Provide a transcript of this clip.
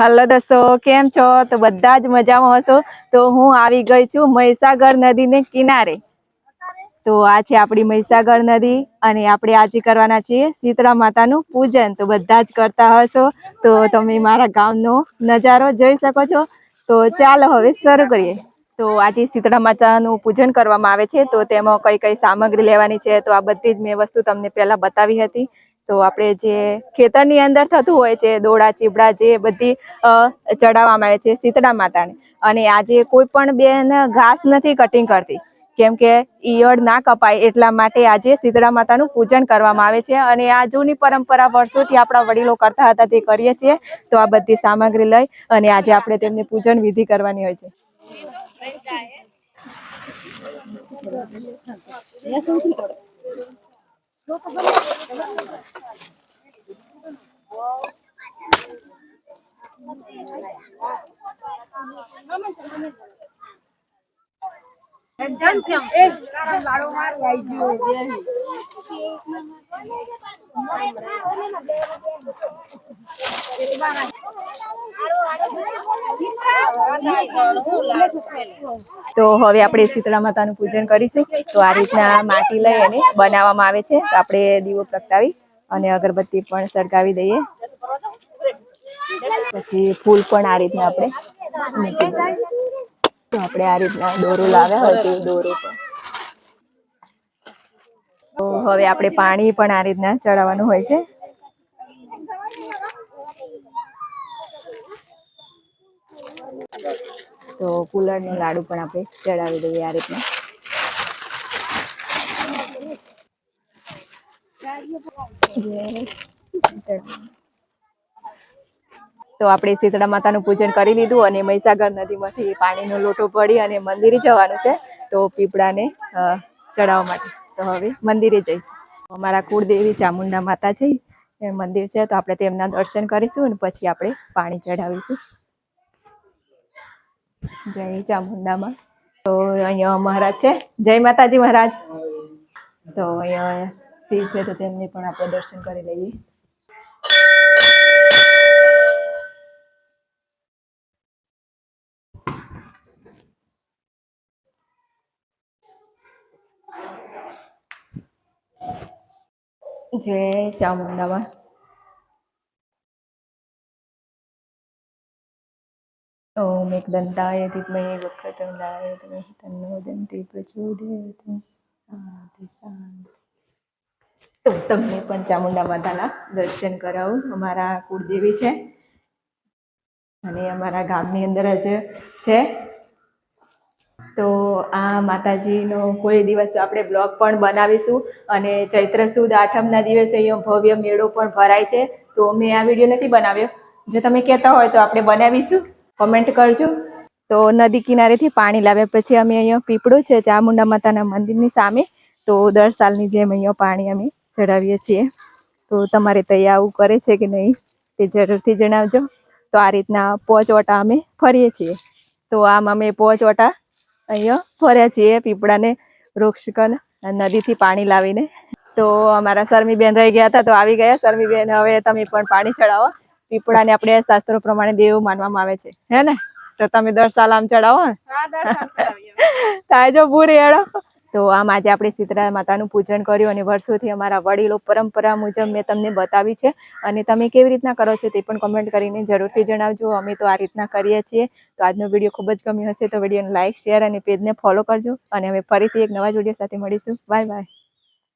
Hello દોસ્તો, કેમ છો? તો બધા જ મજામાં હશો? તો હું આવી ગઈ છું મહીસાગર નદીને કિનારે. તો આ છે આપણી મહીસાગર નદી અને આપણે આજે કરવાના છીએ શીતળા માતાનું પૂજન. તો બધા જ કરતા હશો. તો તમે મારા ગામનો નજારો જોઈ શકો છો. તો ચાલો હવે શરૂ કરીએ. તો આજે શીતળા માતાનું પૂજન કરવામાં આવે છે. તો તેમાં કઈ કઈ સામગ્રી લેવાની છે, તો આ બધી જ મેં વસ્તુ તમને પહેલાં બતાવી હતી. તો આપણે જે ખેતરની અંદર થતું હોય છે, દોડા, ચીબડા જે બધી ચડાવવામાં આવે છે શીતળા માતાને. અને આજે કોઈ પણ બેન ઘાસ નથી કટિંગ કરતી, કેમ કે ઈયળ ના કપાય એટલા માટે આજે શીતળા માતાનું પૂજન કરવામાં આવે છે. અને આ જૂની પરંપરા વર્ષોથી આપણા વડીલો કરતા હતા તે કરીએ છીએ. તો આ બધી સામગ્રી લઈ અને આજે આપણે તેમની પૂજન વિધિ કરવાની હોય છે. તો હવે આપણે શીતળા માતાનું પૂજન કરીશું. તો આ રીતના માટી લઈ અને બનાવવામાં આવે છે. તો આપણે દીવો પ્રગટાવી અને અગરબત્તી પણ સળગાવી દઈએ. પછી ફૂલ પણ આ રીતના આપણે તો આપણે આ રીતના દોરો લાવ્યા હોય દોરો પણ તો હવે આપણે પાણી પણ આ રીતના ચડાવવાનું હોય છે. તો કુલરનું લાડુ પણ આપણે ચડાવી દઈએ આ રીતના. તો આપણે શીતળા માતાનું પૂજન કરી લીધું અને મહીસાગર નદીમાંથી પાણીનો લોટો પડી અને મંદિરે જવાનું છે. તો પીપળાને ચડાવવા માટે. તો હવે મંદિરે જઈશું. અમારા કુળદેવી ચામુંડા માતા છે, એ મંદિર છે. તો આપણે તેમના દર્શન કરીશું અને પછી આપણે પાણી ચઢાવીશું. જય ચામુંડામાં. તો અહીંયા મહારાજ છે. જય માતાજી મહારાજ. તો અહીંયા શિવ છે, તો તેમને પણ આપણે દર્શન કરી લઈએ. જય ચામુંડામાં ઓમ એકદંતાય વિદ્મહે વક્રતુંડાય તમે તન્નો દંતી પ્રચોદયાત શાંતિ શાંતિ તો તમને પણ ચામુંડા માતાના દર્શન કરાવું અમારા કુળદેવી છે અને અમારા ગામની અંદર જ છે તો આ માતાજીનો કોઈ દિવસ આપણે બ્લોગ પણ બનાવીશું અને ચૈત્ર સુદ આઠમના દિવસે અહીંયા ભવ્ય મેળો પણ ભરાય છે. તો મેં આ વીડિયો નથી બનાવ્યો. જો તમે કહેતા હોય તો આપણે બનાવીશું. કોમેન્ટ કરજો. તો નદી કિનારેથી પાણી લાવ્યા પછી અમે અહીંયા પીપળું છે ચામુંડા માતાના મંદિરની સામે. તો દર સાલની જેમ અહીંયા પાણી અમે ચડાવીએ છીએ. તો તમારે તૈયાર આવું કરે છે કે નહીં તે જરૂરથી જણાવજો. તો આ રીતના પોચવટા અમે ફરીએ છીએ. તો આમ અમે પોચ ઓટા અહીંયા ફર્યા છીએ પીપળાને વૃક્ષકન નદીથી પાણી લાવીને. તો અમારા શર્મીબેન રહી ગયા હતા તો આવી ગયા. શર્મીબેન હવે તમે પણ પાણી ચડાવો. પીપળાને આપણે શાસ્ત્રો પ્રમાણે દેવ માનવામાં આવે છે. હે ને? તો તમે દર સાલ આમ ચડાવો તાજો પૂરી હેડો તો આમ આજે આપણે શીતળા માતાનું પૂજન કર્યું અને વર્ષોથી અમારા વડીલો પરંપરા મુજબ મેં તમને બતાવી છે. અને તમે કેવી રીતના કરો છો તે પણ કોમેન્ટ કરીને જરૂરથી જણાવજો. અમે તો આ રીતના કરીએ છીએ. તો આજનો વીડિયો ખૂબ જ ગમ્યો હશે તો વિડીયોને લાઇક શેર અને પેજને ફોલો કરજો. અને અમે ફરીથી એક નવા જ વીડિયો સાથે મળીશું. Bye bye